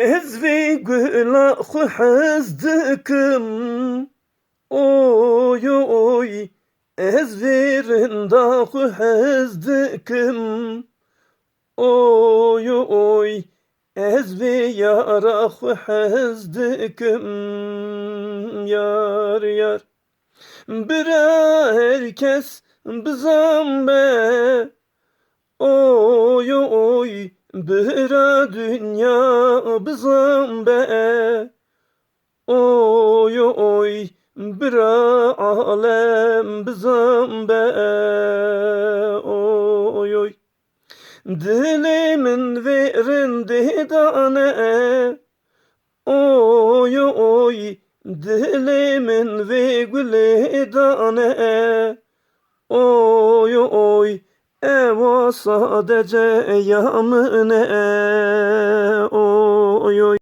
ezvi gula xezdikim Oy oy ezvirinda xezdikim Oy oy ezvi yara xezdikim Yar yar. Bir herkes bizambe Oy oy bir dünya bizambe Oy oy bir alem bizambe Oy oy. Dilimin verindi tane Oy oy Dilimin ve gülü tane Oy oy Eva sadece yamine Oy oy